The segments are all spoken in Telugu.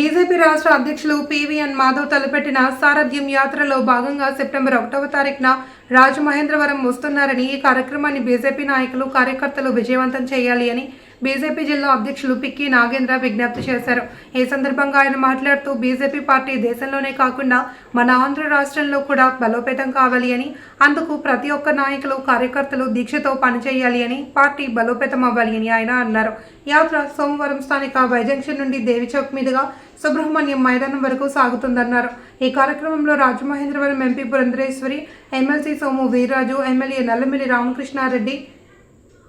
బీజేపీ రాష్ట్ర అధ్యక్షులు పివిఎన్ మాధవ్ తలపెట్టిన సారథ్యం యాత్రలో భాగంగా సెప్టెంబర్ ఒకటవ తారీఖున రాజమహేంద్రవరం వస్తున్నారని ఈ కార్యక్రమాన్ని బీజేపీ నాయకులు కార్యకర్తలు విజయవంతం చేయాలి అని బీజేపీ జిల్లా అధ్యక్షులు పిక్కి నాగేంద్ర విజ్ఞప్తి చేశారు. ఈ సందర్భంగా ఆయన మాట్లాడుతూ బీజేపీ పార్టీ దేశంలోనే కాకుండా మన ఆంధ్ర రాష్ట్రంలో కూడా బలోపేతం కావాలి అని అందుకు ప్రతి ఒక్క నాయకులు కార్యకర్తలు దీక్షతో పనిచేయాలి అని పార్టీ బలోపేతం అవ్వాలి అని ఆయన అన్నారు. యాత్ర సోమవారం స్థానిక వైజంక్షన్ నుండి దేవిచౌక్ మీదుగా సుబ్రహ్మణ్యం మైదానం వరకు సాగుతుందన్నారు. ఈ కార్యక్రమంలో Rajamahendravaram MP Purandeswari MLC Somu Veerraju MLA Nallamilli Ramakrishna Reddy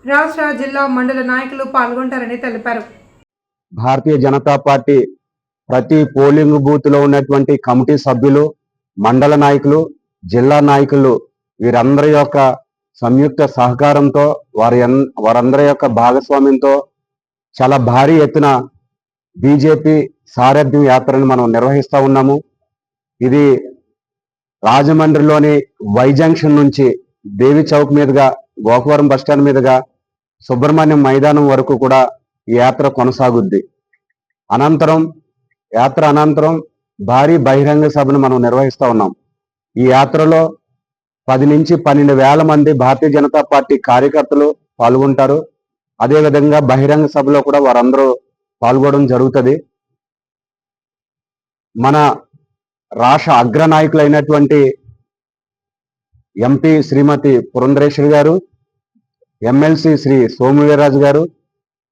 రాష్ట్ర జిల్లా మండల నాయకులు పాల్గొంటారని తెలిపారు. భారతీయ జనతా పార్టీ ప్రతి పోలింగ్ బూత్లో ఉన్నటువంటి కమిటీ సభ్యులు మండల నాయకులు జిల్లా నాయకులు వీరందరి యొక్క సంయుక్త సహకారంతో వారి వారందరి యొక్క భాగస్వామ్యంతో చాలా భారీ ఎత్తున బీజేపీ సారథ్యం యాత్రను మనం నిర్వహిస్తా ఉన్నాము. ఇది రాజమండ్రిలోని వై జంక్షన్ నుంచి దేవి చౌక్ మీదుగా గోకవరం బస్టాండ్ మీదుగా సుబ్రహ్మణ్యం మైదానం వరకు కూడా ఈ యాత్ర కొనసాగుద్ది. అనంతరం యాత్ర అనంతరం భారీ బహిరంగ సభను మనం నిర్వహిస్తూ ఉన్నాం. ఈ యాత్రలో పది నుంచి పన్నెండు వేల మంది భారతీయ జనతా పార్టీ కార్యకర్తలు పాల్గొంటారు. అదేవిధంగా బహిరంగ సభలో కూడా వారందరూ పాల్గొనడం జరుగుతుంది. మన రాష్ట్ర అగ్ర నాయకులైనటువంటి ఎంపీ శ్రీమతి పురంధరేశ్వరి గారు ఎమ్మెల్సీ శ్రీ సోమువీరాజు గారు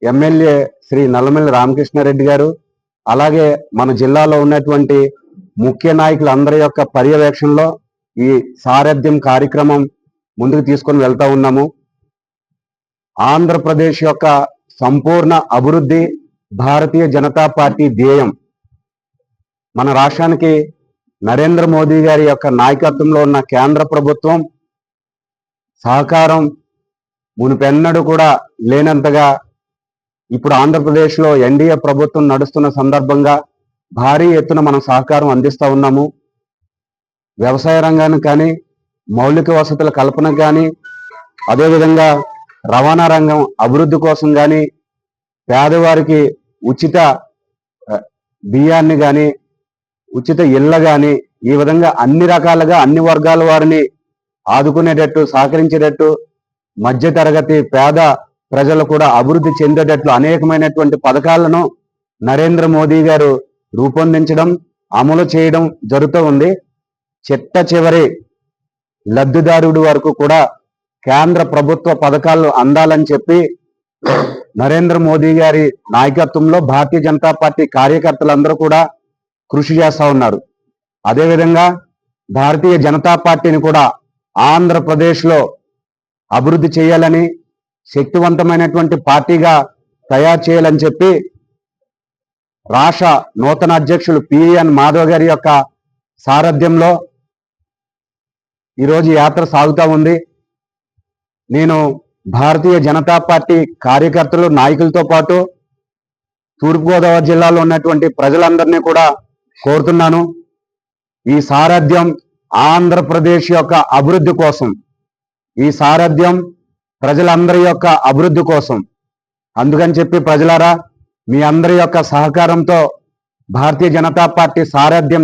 ఎమ్మెల్యే శ్రీ నల్లమల్లి రామకృష్ణారెడ్డి గారు అలాగే మన జిల్లాలో ఉన్నటువంటి ముఖ్య నాయకులందరి యొక్క పర్యవేక్షణలో ఈ సారథ్యం కార్యక్రమం ముందుకు తీసుకొని వెళ్తా ఉన్నాము. ఆంధ్రప్రదేశ్ యొక్క సంపూర్ణ అభివృద్ధి భారతీయ జనతా పార్టీ ధ్యేయం. మన రాష్ట్రానికి నరేంద్ర మోదీ గారి యొక్క నాయకత్వంలో ఉన్న కేంద్ర ప్రభుత్వం సహకారం మునిపెన్నడూ కూడా లేనంతగా ఇప్పుడు ఆంధ్రప్రదేశ్లో ఎన్డీఏ ప్రభుత్వం నడుస్తున్న సందర్భంగా భారీ ఎత్తున మనం సహకారం అందిస్తా ఉన్నాము. వ్యవసాయ రంగానికి కానీ మౌలిక వసతుల కల్పనకు కానీ అదేవిధంగా రవాణా రంగం అభివృద్ధి కోసం కానీ పేదవారికి ఉచిత బియ్యాన్ని కానీ ఉచిత ఇళ్ళ కానీ ఈ విధంగా అన్ని రకాలుగా అన్ని వర్గాల వారిని ఆదుకునేటట్టు సహకరించేటట్టు మధ్య తరగతి పేద ప్రజలు కూడా అభివృద్ధి చెందేటట్లు అనేకమైనటువంటి పథకాలను నరేంద్ర మోదీ గారు రూపొందించడం అమలు చేయడం జరుగుతూ ఉంది. చిట్ట చివరి లబ్ధిదారుడు వరకు కూడా కేంద్ర ప్రభుత్వ పథకాలు అందాలని చెప్పి నరేంద్ర మోదీ గారి నాయకత్వంలో భారతీయ జనతా పార్టీ కార్యకర్తలందరూ కూడా కృషి చేస్తా ఉన్నారు. అదేవిధంగా భారతీయ జనతా పార్టీని కూడా ఆంధ్రప్రదేశ్లో అభివృద్ధి చేయాలని శక్తివంతమైనటువంటి పార్టీగా తయారు చేయాలని చెప్పి రాష్ట్ర నూతన అధ్యక్షులు పిఎన్ మాధవ్ గారి యొక్క సారథ్యంలో ఈరోజు యాత్ర సాగుతూ ఉంది. నేను భారతీయ జనతా పార్టీ కార్యకర్తలు నాయకులతో పాటు తూర్పుగోదావరి జిల్లాలో ఉన్నటువంటి ప్రజలందరినీ కూడా కోరుతున్నాను. ఈ సారథ్యం ఆంధ్రప్రదేశ్ యొక్క అభివృద్ధి కోసం ఈ సారథ్యం ప్రజలందరి యొక్క అభివృద్ధి కోసం. అందుకని చెప్పి ప్రజలారా మీ అందరి యొక్క సహకారంతో భారతీయ జనతా పార్టీ సారథ్యం